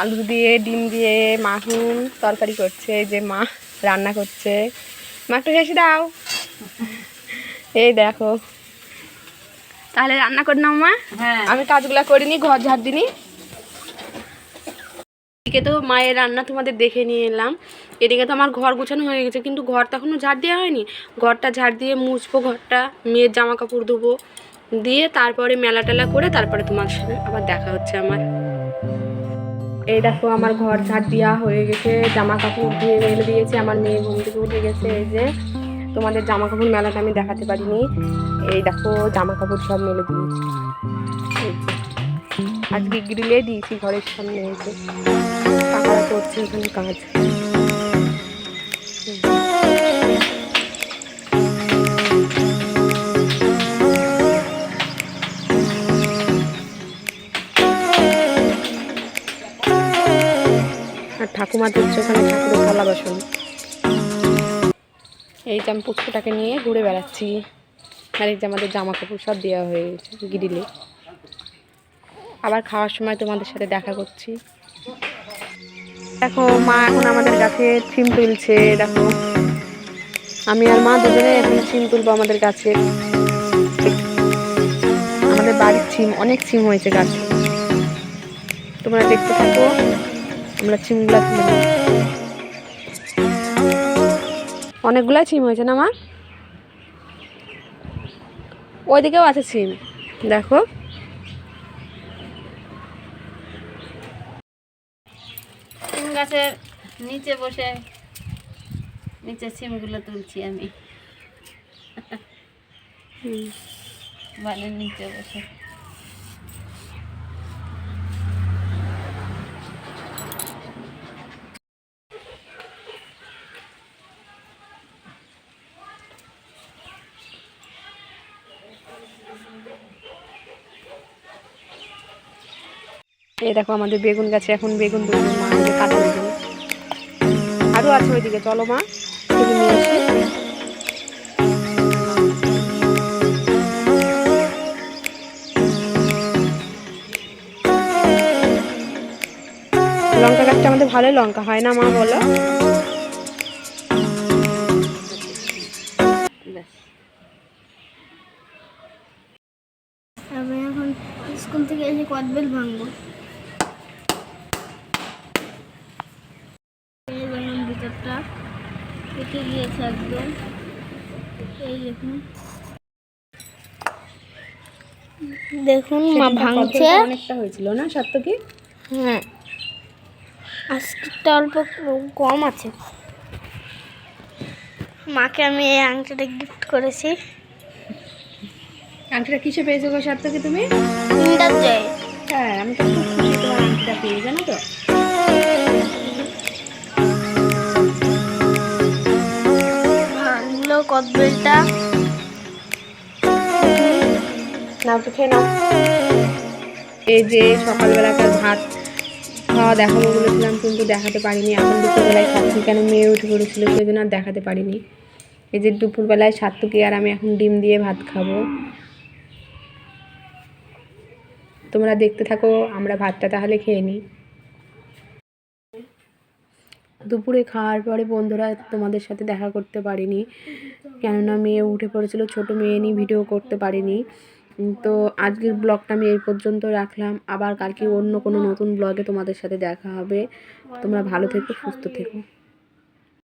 আলু দিয়ে ডিম দিয়ে মাহুন তরকারি করছে যে মা রান্না করছে। মা একটু হেসে দাও। এই দেখো। তাহলে রান্না করে নাও মা। হ্যাঁ। আমি কাজগুলো করিনি ঘর ঝাড় দিনি এদিকে তো মায়ের রান্না তোমাদের দেখে নিয়ে এলাম। এদিকে তো আমার ঘর গোছানো হয়ে গেছে কিন্তু ঘরটা এখনও ঝাড় দেওয়া হয়নি। ঘরটা ঝাড় দিয়ে মুছবো ঘরটা মেয়ের জামা কাপড় ধোবো। দিয়ে তারপরে মেলা টেলা করে তারপরে তোমার সাথে আবার দেখা হচ্ছে আমার। এই দেখো আমার ঘর, ঝাড় দেওয়া হয়ে গেছে জামা কাপড় ধুয়ে মেলে দিয়েছে, আমার মেয়ে ঘুম থেকে উঠে গেছে, এই যে তোমাদের জামা কাপড় মেলাটা আমি দেখাতে পারিনি এই দেখো জামা কাপড় সব মেলে দিয়েছি। আজকে গ্রিলে দিয়েছি ঘরের সামনে এসে কাকারা করছে এখানে কাজ ঠাকুমা দিচ্ছে ওখানে ঠাকুরের থালা বাসন। এই যে আমি পুষ্পটাকে নিয়ে ঘুরে বেড়াচ্ছি। আর এই যে আমাদের জামা কাপড় সব দেওয়া হয়ে গ্রিলে। আবার খাওয়ার সময় তোমাদের সাথে দেখা করছি। দেখো, মা এখন আমাদের গাছে সিম তুলছে, দেখো। আমি আর মা দুজনে এখন সিম তুলবো আমাদের গাছে। আমাদের বাড়ির সিম অনেক সিম হয়েছে গাছে। তোমরা দেখতে থাকো। আমরা তুলে নেব অনেকগুলা সিম হয়েছে না মা? ওইদিকেও আছে সিম। দেখো। সিম গাছের নিচে বসে নিচে সিমগুলো তুলছি আমি। বালের নিচে বসে। এই দেখো আমাদের বেগুন গাছে এখন বেগুন আরও আছে ওইদিকে, চলো মা। লঙ্কা গাছটা আমাদের ভালোই লঙ্কা, হয় না মা বলো? আমি এখন স্কুল থেকে এসে কদবেল ভাঙবো এই ভিতরটা কেটে গিয়েছে একদম। এই দেখুন। দেখুন মা ভাঙছে। অনেকটা হয়েছিল না সত্যি হ্যাঁ। আজকেরটা অল্প কম আছে। মাকে আমি এই আংটিটা গিফট করেছি। আংটিটা কিসে পেয়েছ গো সত্যি তুমি? জয় হ্যাঁ আমি তো খুব খুশি তোমার আংটিটা পেয়ে জানো তো? ভাঙলো কদবেলটা। নাও তো খেয়ে নাও। এই যে সকালবেলাকার ভাত খাওয়া দেখাবো বলেছিলাম, কিন্তু দেখাতে পারিনি। এখন দুপুরবেলায় খাচ্ছি, কেন মেয়ে উঠে পড়েছিল সেই জন্য আর দেখাতে পারিনি। এই যে দুপুরবেলায় সাত্তুকি আর আমি এখন ডিম দিয়ে ভাত খাব। তোমরা দেখতে থাকো, আমরা ভাতটা তাহলে খেয়ে নিই। দুপুরে খাওয়ার পরে বন্ধুরা তোমাদের সাথে দেখা করতে পারিনি। কেননা মেয়ে উঠে পড়েছিল, ছোট মেয়ে নিয়ে ভিডিও করতে পারিনি। তো আজকের ব্লগটা আমি এই পর্যন্ত রাখলাম। আবার কালকে অন্য কোনো নতুন ব্লগে তোমাদের সাথে দেখা হবে। তোমরা ভালো থেকো, সুস্থ থেকো।